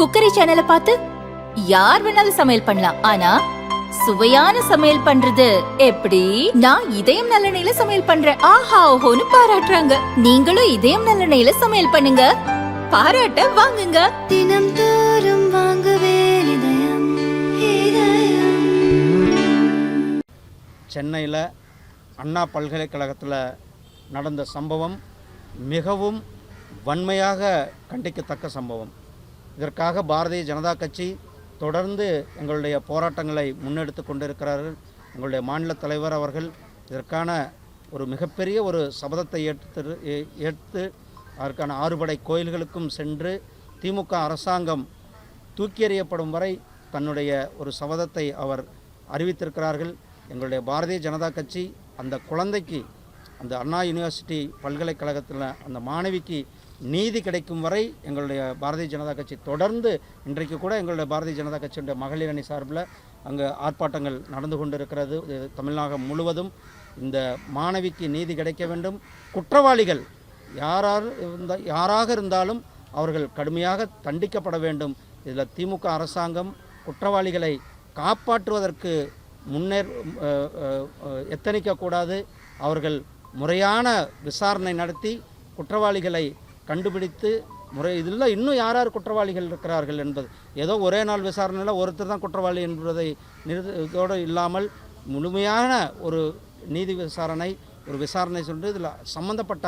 Cookery சேனலை பார்த்து யார் வேணாலும் சமையல் பண்ணலாம். ஆனா சுவையான சமையல் பண்றது எப்படி? நான் இதயம் நல்லெண்ணெயில சமையல் பண்றேன். ஆஹா ஓஹோன்னு பாராட்டுறாங்க. நீங்களும் இதயம் நல்லெண்ணெயில சமையல் பண்ணுங்க. பாராட்ட வாங்குங்க. தினம் தோறும் வாங்குவே இதயம் இதயம். சென்னையில் அண்ணா பல்கலைக்கழகத்தில் நடந்த சம்பவம் மிகவும் வன்மையாக கண்டிக்கத்தக்க சம்பவம். இதற்காக பாரதிய ஜனதா கட்சி தொடர்ந்து எங்களுடைய போராட்டங்களை முன்னெடுத்து கொண்டிருக்கிறார்கள். எங்களுடைய மாநில தலைவர் அவர்கள் இதற்கான ஒரு மிகப்பெரிய ஒரு சபதத்தை ஏற்று ஏ- ஏற்று அதற்கான ஆறுபடை கோயில்களுக்கும் சென்று திமுக அரசாங்கம் தூக்கி எறியப்படும் வரை தன்னுடைய ஒரு சபதத்தை அவர் அறிவித்திருக்கிறார்கள். எங்களுடைய பாரதிய ஜனதா கட்சி அந்த குழந்தைக்கு அந்த அண்ணா யூனிவர்சிட்டி பல்கலைக்கழகத்தில் அந்த மாணவிக்கு நீதி கிடைக்கும் வரை எங்களுடைய பாரதிய ஜனதா கட்சி தொடர்ந்து இன்றைக்கு கூட எங்களுடைய பாரதிய ஜனதா கட்சியுடைய மகளிர் அணி சார்பில் அங்கே ஆர்ப்பாட்டங்கள் நடந்து கொண்டிருக்கிறது. தமிழ்நாடு முழுவதும் இந்த மாணவிக்கு நீதி கிடைக்க வேண்டும். குற்றவாளிகள் யாரார் இருந்த யாராக இருந்தாலும் அவர்கள் கடுமையாக தண்டிக்கப்பட வேண்டும். இதில் திமுக அரசாங்கம் குற்றவாளிகளை காப்பாற்றுவதற்கு முன்னேற் எத்தனிக்கக்கூடாது. அவர்கள் முறையான விசாரணை நடத்தி குற்றவாளிகளை கண்டுபிடித்து முறை இதில் இன்னும் யார் யார் குற்றவாளிகள் இருக்கிறார்கள் என்பது. ஏதோ ஒரே நாள் விசாரணையில் ஒருத்தர் தான் குற்றவாளி என்பதை நிறுத்த இதோடு இல்லாமல் முழுமையான ஒரு நீதி விசாரணை ஒரு விசாரணை சொல்லி இதில் சம்பந்தப்பட்ட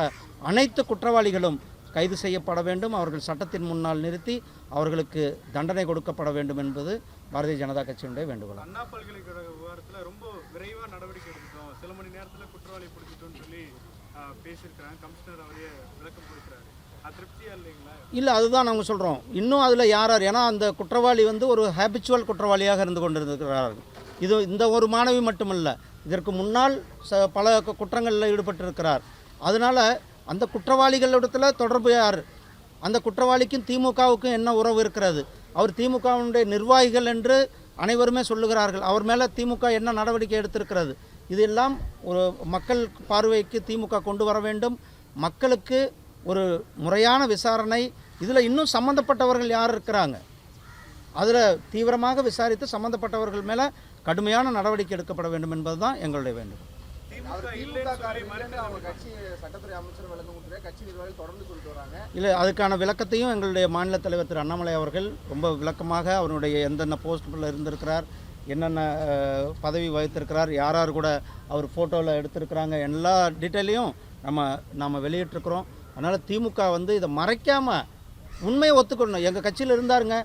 அனைத்து குற்றவாளிகளும் கைது செய்யப்பட வேண்டும். அவர்கள் சட்டத்தின் முன்னால் நிறுத்தி அவர்களுக்கு தண்டனை கொடுக்கப்பட வேண்டும் என்பது பாரதிய ஜனதா கட்சியினுடைய வேண்டுகோள். அண்ணா பல்கலைக்கழக விவகாரத்தில் ரொம்ப விரைவாக நடவடிக்கை எடுத்தோம் சில மணி நேரத்தில் குற்றவாளி பிடிச்சிட்டோம்னு சொல்லி பேசியிருக்கிறாங்க. கமிஷனர் அவரே விளக்கம் கொடுக்குறாரு. இல்லை அதுதான் நாங்கள் சொல்கிறோம் இன்னும் அதில் யார் யார்? ஏன்னா அந்த குற்றவாளி வந்து ஒரு ஹேபிச்சுவல் குற்றவாளியாக இருந்து கொண்டிருக்கிறார்கள். இது இந்த ஒரு மாணவி மட்டுமல்ல. இதற்கு முன்னால் ச பல குற்றங்களில் ஈடுபட்டிருக்கிறார். அதனால் அந்த குற்றவாளிகளிடத்தில் தொடர்பு யார்? அந்த குற்றவாளிக்கும் திமுகவுக்கும் என்ன உறவு இருக்கிறது? அவர் திமுகவினுடைய நிர்வாகிகள் என்று அனைவருமே சொல்லுகிறார்கள். அவர் மேலே திமுக என்ன நடவடிக்கை எடுத்திருக்கிறது? இதெல்லாம் ஒரு மக்கள் பார்வைக்கு திமுக கொண்டு வர வேண்டும். மக்களுக்கு ஒரு முறையான விசாரணை இதில் இன்னும் சம்மந்தப்பட்டவர்கள் யார் இருக்கிறாங்க? அதில் தீவிரமாக விசாரித்து சம்மந்தப்பட்டவர்கள் மேலே கடுமையான நடவடிக்கை எடுக்கப்பட வேண்டும் எங்களுடைய வேண்டுகோள். நிர்வாகிகள் தொடர்ந்து சொல்லிட்டு வராங்க. இல்லை அதுக்கான விளக்கத்தையும் எங்களுடைய மாநில தலைவர் திரு அண்ணாமலை அவர்கள் ரொம்ப விளக்கமாக அவருடைய எந்தெந்த போஸ்ட்டில் இருந்திருக்கிறார் என்னென்ன பதவி வகித்திருக்கிறார் யார் யார் கூட அவர் ஃபோட்டோவில் எடுத்திருக்கிறாங்க எல்லா டீட்டெயிலையும் நம்ம நாம் வெளியிட்டிருக்கிறோம். அதனால் திமுக வந்து இதை மறைக்காமல் உண்மையை ஒத்துக்கணும். எங்கள் கட்சியில் இருந்தாருங்க.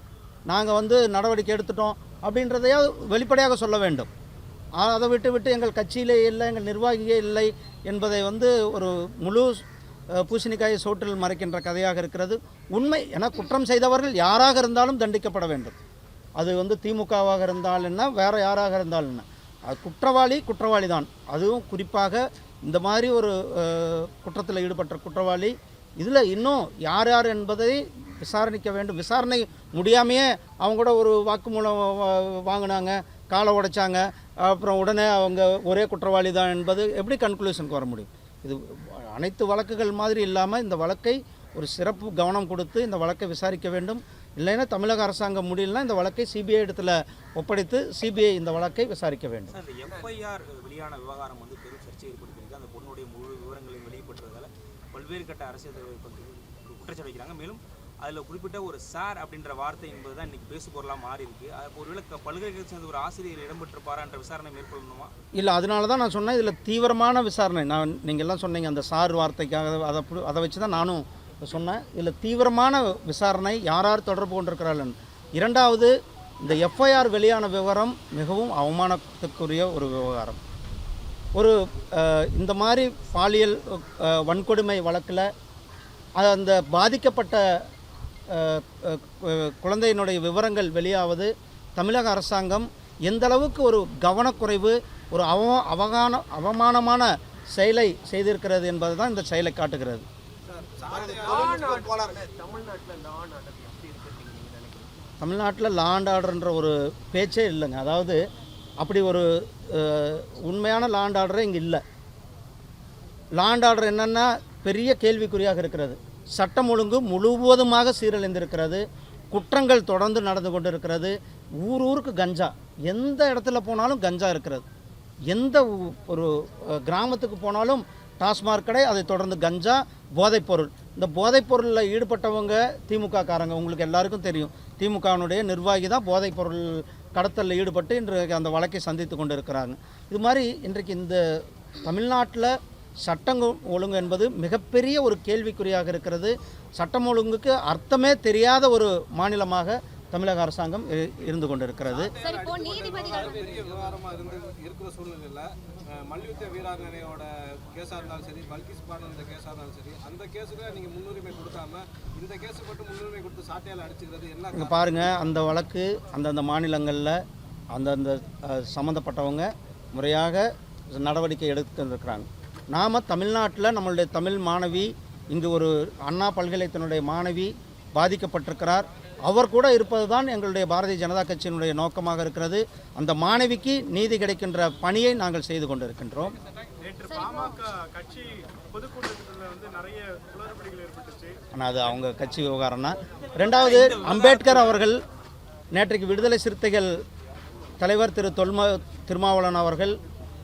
நாங்கள் வந்து நடவடிக்கை எடுத்துட்டோம் அப்படின்றதையாவது வெளிப்படையாக சொல்ல வேண்டும். அதை விட்டு விட்டு எங்கள் கட்சியிலே இல்லை எங்கள் நிர்வாகியே இல்லை என்பதை வந்து ஒரு முழு பூசணிக்காயை சோற்றில் மறைக்கின்ற கதையாக இருக்கிறது. உண்மை என குற்றம் செய்தவர்கள் யாராக இருந்தாலும் தண்டிக்கப்பட வேண்டும். அது வந்து திமுகவாக இருந்தால் என்ன வேறு யாராக இருந்தால் என்ன. அது குற்றவாளி குற்றவாளி தான் அதுவும் குறிப்பாக இந்த மாதிரி ஒரு குற்றத்தில் ஈடுபட்ட குற்றவாளி இதில் இன்னும் யார் யார் என்பதை விசாரணிக்க வேண்டும். விசாரணை முடியாமையே அவங்க கூட ஒரு வாக்குமூலம் வாங்கினாங்க காலை உடைச்சாங்க அப்புறம் உடனே அவங்க ஒரே குற்றவாளி தான் என்பது எப்படி கன்க்ளூஷனுக்கு வர முடியும்? இது அனைத்து வழக்குகள் மாதிரி இல்லாமல் இந்த வழக்கை ஒரு சிறப்பு கவனம் கொடுத்து இந்த வழக்கை விசாரிக்க வேண்டும். இல்லைன்னா தமிழக அரசாங்கம் முடியலன்னா இந்த வழக்கை சிபிஐ இடத்துல ஒப்படைத்து சிபிஐ இந்த வழக்கை விசாரிக்க வேண்டும். எஃப்ஐஆர் வெளியான விவகாரம் வந்து பெரும் முழு விவரங்களையும் வெளியிட்டதால பல்வேறு கட்ட அரசியல் தலைவர்கள் வந்து குற்றச்சாட்டு வைக்கிறாங்க. மேலும் அதில் குறிப்பிட்ட ஒரு சார் அப்படின்ற வார்த்தை என்பது தான் இன்றைக்கி பேசு பொருளாக மாறி இருக்கு. அது ஒருவேளை க- பல்கலைக்கழகத்தை சேர்ந்த ஒரு ஆசிரியர் இடம்பெற்றிருப்பாரா என்ற விசாரணை மேற்கொள்ளணுமா? இல்லை அதனால தான் நான் சொன்னேன். இதில் தீவிரமான விசாரணை. நான் நீங்கள் எல்லாம் சொன்னீங்க அந்த சார் வார்த்தைக்காக அதை அதை வச்சு தான் நானும் சொன்னேன். இதில் தீவிரமான விசாரணை யார் யார் தொடர்பு கொண்டிருக்கிறார்கள்? இரண்டாவது இந்த எஃப்ஐஆர் வெளியான விவரம் மிகவும் அவமானத்துக்குரிய ஒரு விவகாரம். ஒரு இந்த மாதிரி பாலியல் வன்கொடுமை வழக்கில் அந்த பாதிக்கப்பட்ட குழந்தையினுடைய விவரங்கள் வெளியாவது தமிழக அரசாங்கம் எந்த அளவுக்கு ஒரு கவனக்குறைவு ஒரு அவ அவகான அவமானமான செயலை செய்திருக்கிறது என்பது தான் இந்த செயலை காட்டுகிறது. தமிழ்நாட்டில் லாண்ட் ஆர்டர்ன்ற ஒரு பேச்சே இல்லைங்க. அதாவது அப்படி ஒரு உண்மையான லாண்ட் ஆர்டரே இங்கே இல்லை. லாண்ட் ஆர்டர் என்னென்னா பெரிய கேள்விக்குறியாக இருக்கிறது. சட்டம் ஒழுங்கு முழுவதுமாக சீரழிந்திருக்கிறது. குற்றங்கள் தொடர்ந்து நடந்து கொண்டு இருக்கிறது ஊர் ஊருக்கு கஞ்சா. எந்த இடத்துல போனாலும் கஞ்சா இருக்கிறது. எந்த ஒரு கிராமத்துக்கு போனாலும் டாஸ்மாக் கடை அதை தொடர்ந்து கஞ்சா போதைப்பொருள் இந்த போதைப்பொருளில் ஈடுபட்டவங்க திமுக காரங்க உங்களுக்கு எல்லாருக்கும் தெரியும். திமுகவினுடைய நிர்வாகி தான் போதைப்பொருள் கடத்தலில் ஈடுபட்டு இன்றைக்கு அந்த வழக்கை சந்தித்து கொண்டு இருக்கிறாங்க இது மாதிரி இன்றைக்கு இந்த தமிழ்நாட்டில் சட்டம் ஒழுங்கு என்பது மிகப்பெரிய ஒரு கேள்விக்குறியாக இருக்கிறது. சட்டம் ஒழுங்குக்கு அர்த்தமே தெரியாத ஒரு மாநிலமாக தமிழக அரசாங்கம் இருந்து கொண்டிருக்கிறது. மல்யுத்த வீராங்கனையோட கேஸா இருந்தாலும் சரி பல்கிஸ் பாடன் இந்த கேஸா இருந்தாலும் சரி அந்த கேஸுக்கு நீங்க முன்னுரிமை கொடுக்காம இந்த கேஸுக்கு மட்டும் முன்னுரிமை கொடுத்து சாட்டையால அடிச்சுக்கிறது என்ன பாருங்கள் அந்த வழக்கு அந்தந்த மாநிலங்களில் அந்தந்த சம்மந்தப்பட்டவங்க முறையாக நடவடிக்கை எடுத்துருக்கிறாங்க நாம் தமிழ்நாட்டில் நம்மளுடைய தமிழ் மாணவி இங்கு ஒரு அண்ணா பல்கலைக்கழகத்தினுடைய மாணவி பாதிக்கப்பட்டிருக்கிறார். அவர் கூட இருப்பது தான் எங்களுடைய பாரதிய ஜனதா கட்சியினுடைய நோக்கமாக இருக்கிறது. அந்த மாணவிக்கு நீதி கிடைக்கின்ற பணியை நாங்கள் செய்து கொண்டிருக்கின்றோம். ஆனால் அது அவங்க கட்சி விவகாரம்னா ரெண்டாவது அம்பேத்கர் அவர்கள் நேற்றைக்கு விடுதலை சிறுத்தைகள் தலைவர் திரு தொல்ம திருமாவளவன் அவர்கள்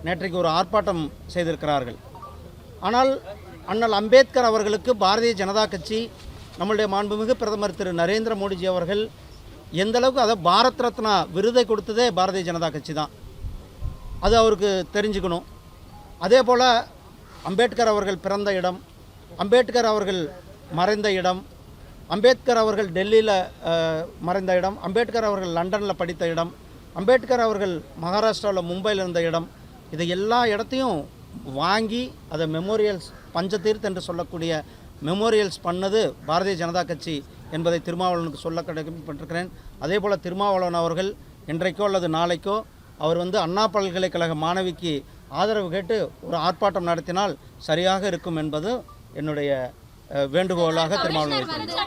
நேற்றைக்கு ஒரு ஆர்ப்பாட்டம் செய்திருக்கிறார்கள். ஆனால் அண்ணல் அம்பேத்கர் அவர்களுக்கு பாரதிய ஜனதா கட்சி நம்மளுடைய மாண்புமிகு பிரதமர் திரு நரேந்திர மோடிஜி அவர்கள் எந்த அளவுக்கு அதை பாரத் ரத்னா விருதை கொடுத்ததே பாரதிய ஜனதா கட்சி தான். அது அவருக்கு தெரிஞ்சுக்கணும். அதே போல் அம்பேத்கர் அவர்கள் பிறந்த இடம் அம்பேத்கர் அவர்கள் மறைந்த இடம் அம்பேத்கர் அவர்கள் டெல்லியில் மறைந்த இடம் அம்பேத்கர் அவர்கள் லண்டனில் படித்த இடம் அம்பேத்கர் அவர்கள் மகாராஷ்டிராவில் மும்பையில் இருந்த இடம் இதை எல்லா இடத்தையும் வாங்கி அதை மெமோரியல்ஸ் பஞ்சதீர்த் என்று சொல்லக்கூடிய மெமோரியல்ஸ் பண்ணது பாரதிய ஜனதா கட்சி என்பதை திருமாவளவனுக்கு சொல்ல கடமைப்பட்டிருக்கிறேன். அதே போல் திருமாவளவன் அவர்கள் இன்றைக்கோ அல்லது நாளைக்கோ அவர் வந்து அண்ணா பல்கலைக்கழக மாணவிக்கு ஆதரவு கேட்டு ஒரு ஆர்ப்பாட்டம் நடத்தினால் சரியாக இருக்கும் என்பது என்னுடைய வேண்டுகோளாக திருமாவளவன் வைக்கிறேன்.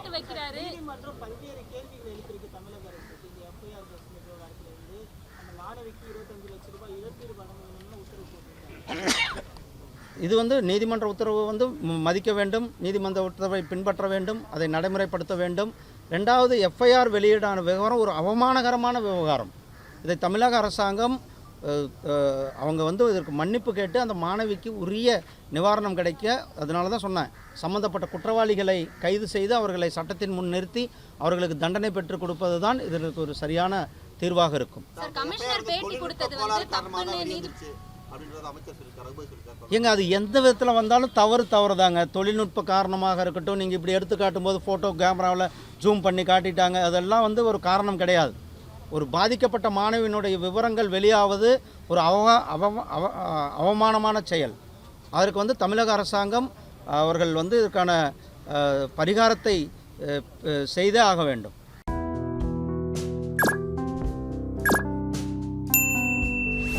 இது வந்து நீதிமன்ற உத்தரவு வந்து மதிக்க வேண்டும் நீதிமன்ற உத்தரவை பின்பற்ற வேண்டும் அதை நடைமுறைப்படுத்த வேண்டும். ரெண்டாவது எஃப்ஐஆர் வெளியீடான விவகாரம் ஒரு அவமானகரமான விவகாரம். இதை தமிழக அரசாங்கம் அவங்க வந்து இதற்கு மன்னிப்பு கேட்டு அந்த மாணவிக்கு உரிய நிவாரணம் கிடைக்க அதனால தான் சொன்னேன். சம்பந்தப்பட்ட குற்றவாளிகளை கைது செய்து அவர்களை சட்டத்தின் முன் நிறுத்தி அவர்களுக்கு தண்டனை பெற்றுக் கொடுப்பது தான் இதற்கு ஒரு சரியான தீர்வாக இருக்கும். ஏங்க அது எந்த விதத்தில் வந்தாலும் தவறு தவறு தாங்க தொழில்நுட்ப காரணமாக இருக்கட்டும் நீங்கள் இப்படி எடுத்து காட்டும்போது ஃபோட்டோ கேமராவில் ஜூம் பண்ணி காட்டிட்டாங்க அதெல்லாம் வந்து ஒரு காரணம் கிடையாது. ஒரு பாதிக்கப்பட்ட மாணவியினுடைய விவரங்கள் வெளியாவது ஒரு அவ அவ அவ- அவமானமான செயல். அதற்கு வந்து தமிழக அரசாங்கம் அவர்கள் வந்து இதற்கான பரிகாரத்தை செய்தே ஆக வேண்டும்.